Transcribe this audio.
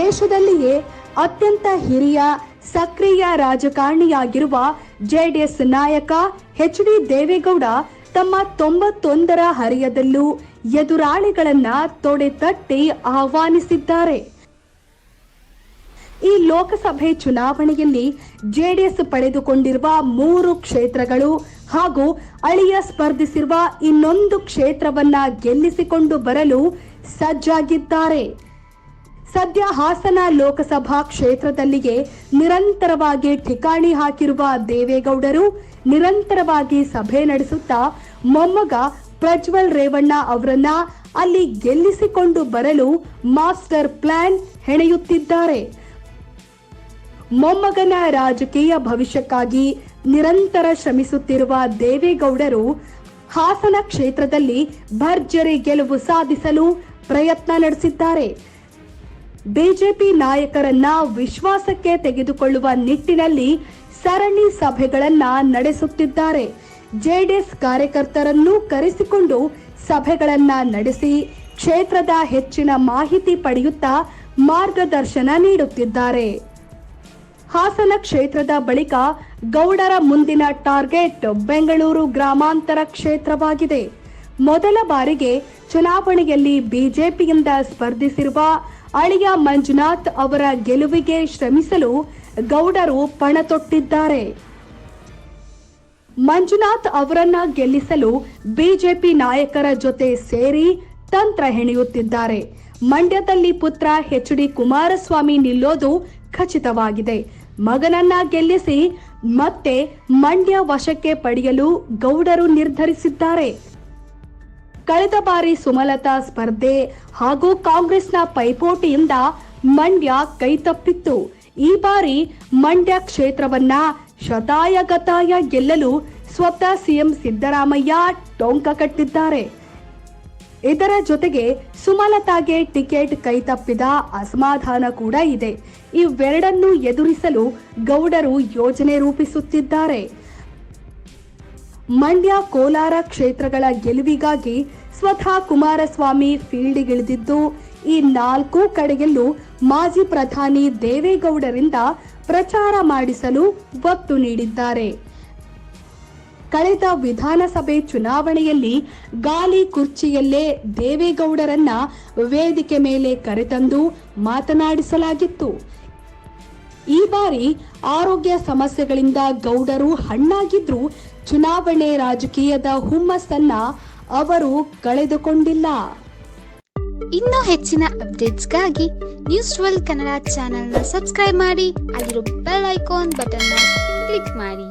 ದೇಶದಲ್ಲಿಯೇ ಅತ್ಯಂತ ಹಿರಿಯ, ಸಕ್ರಿಯ ರಾಜಕಾರಣಿಯಾಗಿರುವ ಜೆಡಿಎಸ್ ನಾಯಕ ಎಚ್ ಡಿ ದೇವೇಗೌಡ ತಮ್ಮ ತೊಂಬತ್ತೊಂದರ ಹರಿಯದಲ್ಲೂ ಎದುರಾಳಿಗಳನ್ನ ತೊಡೆತಟ್ಟಿ ಆಹ್ವಾನಿಸಿದ್ದಾರೆ. ಈ ಲೋಕಸಭೆ ಚುನಾವಣೆಯಲ್ಲಿ ಜೆಡಿಎಸ್ ಪಡೆದುಕೊಂಡಿರುವ ಮೂರು ಕ್ಷೇತ್ರಗಳು ಹಾಗೂ ಅಳಿಯ ಸ್ಪರ್ಧಿಸಿರುವ ಇನ್ನೊಂದು ಕ್ಷೇತ್ರವನ್ನ ಗೆಲ್ಲಿಸಿಕೊಂಡು ಬರಲು ಸಜ್ಜಾಗಿದ್ದಾರೆ. ಸದ್ಯ ಹಾಸನ ಲೋಕಸಭಾ ಕ್ಷೇತ್ರದಲ್ಲಿಗೆ ನಿರಂತರವಾಗಿ ಠಿಕಾಣಿ ಹಾಕಿರುವ ದೇವೇಗೌಡರು ನಿರಂತರವಾಗಿ ಸಭೆ ನಡೆಸುತ್ತಾ ಮೊಮ್ಮಗ ಪ್ರಜ್ವಲ್ ರೇವಣ್ಣ ಅವರನ್ನ ಅಲ್ಲಿ ಗೆಲ್ಲಿಸಿಕೊಂಡು ಬರಲು ಮಾಸ್ಟರ್ ಪ್ಲಾನ್ ಹೆಣೆಯುತ್ತಿದ್ದಾರೆ. ಮೊಮ್ಮಗನ ರಾಜಕೀಯ ಭವಿಷ್ಯಕ್ಕಾಗಿ ನಿರಂತರ ಶ್ರಮಿಸುತ್ತಿರುವ ದೇವೇಗೌಡರು ಹಾಸನ ಕ್ಷೇತ್ರದಲ್ಲಿ ಭರ್ಜರಿ ಗೆಲುವು ಸಾಧಿಸಲು ಪ್ರಯತ್ನ ನಡೆಸಿದ್ದಾರೆ. ಬಿಜೆಪಿ ನಾಯಕರನ್ನ ವಿಶ್ವಾಸಕ್ಕೆ ತೆಗೆದುಕೊಳ್ಳುವ ನಿಟ್ಟಿನಲ್ಲಿ ಸರಣಿ ಸಭೆಗಳನ್ನ ನಡೆಸುತ್ತಿದ್ದಾರೆ. ಜೆಡಿಎಸ್ ಕಾರ್ಯಕರ್ತರನ್ನು ಕರೆಸಿಕೊಂಡು ಸಭೆಗಳನ್ನ ನಡೆಸಿ ಕ್ಷೇತ್ರದ ಹೆಚ್ಚಿನ ಮಾಹಿತಿ ಪಡೆಯುತ್ತಾ ಮಾರ್ಗದರ್ಶನ ನೀಡುತ್ತಿದ್ದಾರೆ. ಹಾಸನ ಕ್ಷೇತ್ರದ ಬಳಿಕ ಗೌಡರ ಮುಂದಿನ ಟಾರ್ಗೆಟ್ ಬೆಂಗಳೂರು ಗ್ರಾಮಾಂತರ ಕ್ಷೇತ್ರವಾಗಿದೆ. ಮೊದಲ ಬಾರಿಗೆ ಚುನಾವಣೆಯಲ್ಲಿ ಬಿಜೆಪಿಯಿಂದ ಸ್ಪರ್ಧಿಸಿರುವ ಅಳಿಯ ಮಂಜುನಾಥ್ ಅವರ ಗೆಲುವಿಗೆ ಶ್ರಮಿಸಲು ಗೌಡರು ಪಣತೊಟ್ಟಿದ್ದಾರೆ. ಮಂಜುನಾಥ್ ಅವರನ್ನ ಗೆಲ್ಲಿಸಲು ಬಿಜೆಪಿ ನಾಯಕರ ಜೊತೆ ಸೇರಿ ತಂತ್ರ ಹೆಣೆಯುತ್ತಿದ್ದಾರೆ. ಮಂಡ್ಯದಲ್ಲಿ ಪುತ್ರ ಎಚ್ ಡಿ ಕುಮಾರಸ್ವಾಮಿ ನಿಲ್ಲೋದು ಖಚಿತವಾಗಿದೆ. ಮಗನನ್ನ ಗೆಲ್ಲಿಸಿ ಮತ್ತೆ ಮಂಡ್ಯ ವಶಕ್ಕೆ ಪಡೆಯಲು ಗೌಡರು ನಿರ್ಧರಿಸಿದ್ದಾರೆ. ಕಳೆದ ಬಾರಿ ಸುಮಲತಾ ಸ್ಪರ್ಧೆ ಹಾಗೂ ಕಾಂಗ್ರೆಸ್ನ ಪೈಪೋಟಿಯಿಂದ ಮಂಡ್ಯ ಕೈತಪ್ಪಿತ್ತು ಈ ಬಾರಿ ಮಂಡ್ಯ ಕ್ಷೇತ್ರವನ್ನ ಶತಾಯಗತಾಯ ಗೆಲ್ಲಲು ಸ್ವತಃ ಸಿಎಂ ಸಿದ್ದರಾಮಯ್ಯ ಟೊಂಕ ಕಟ್ಟಿದ್ದಾರೆ. ಇದರ ಜೊತೆಗೆ ಸುಮಲತಾಗೆ ಟಿಕೆಟ್ ಕೈತಪ್ಪಿದ ಅಸಮಾಧಾನ ಕೂಡ ಇದೆ. ಇವೆರಡನ್ನೂ ಎದುರಿಸಲು ಗೌಡರು ಯೋಜನೆ ರೂಪಿಸುತ್ತಿದ್ದಾರೆ. ಮಂಡ್ಯ ಕೋಲಾರ ಕ್ಷೇತ್ರಗಳ ಗೆಲುವಿಗಾಗಿ ಸ್ವತಃ ಕುಮಾರಸ್ವಾಮಿ ಫೀಲ್ಡಿಗಿಳಿದಿದ್ದು, ಈ ನಾಲ್ಕು ಕಡೆಯಲ್ಲೂ ಮಾಜಿ ಪ್ರಧಾನಿ ದೇವೇಗೌಡರಿಂದ ಪ್ರಚಾರ ಮಾಡಿಸಲು ಒತ್ತು ನೀಡಿದ್ದಾರೆ. ಕಳೆದ ವಿಧಾನಸಭೆ ಚುನಾವಣೆಯಲ್ಲಿ ಗಾಲಿ ಕುರ್ಚಿಯಲ್ಲೇ ದೇವೇಗೌಡರನ್ನ ವೇದಿಕೆ ಮೇಲೆ ಕರೆತಂದು ಮಾತನಾಡಿಸಲಾಗಿತ್ತು. ಈ ಬಾರಿ ಆರೋಗ್ಯ ಸಮಸ್ಯೆಗಳಿಂದ ಗೌಡರು ಹಣ್ಣಾಗಿದ್ರು ಚುನಾವಣೆ ರಾಜಕೀಯದ ಹುಮ್ಮಸ್ಸನ್ನ ಅವರು ಕಳೆದುಕೊಂಡಿಲ್ಲ. ಇನ್ನೂ ಹೆಚ್ಚಿನ ಅಪ್ಡೇಟ್ಸ್ಗಾಗಿ ನ್ಯೂಸ್ ಟ್ವೆಲ್ ಕನ್ನಡ ಚಾನೆಲ್ನ ಸಬ್ಸ್ಕ್ರೈಬ್ ಮಾಡಿ, ಅಲ್ಲಿರೋ ಬೆಲ್ ಐಕಾನ್ ಬಟನ್ನ ಕ್ಲಿಕ್ ಮಾಡಿ.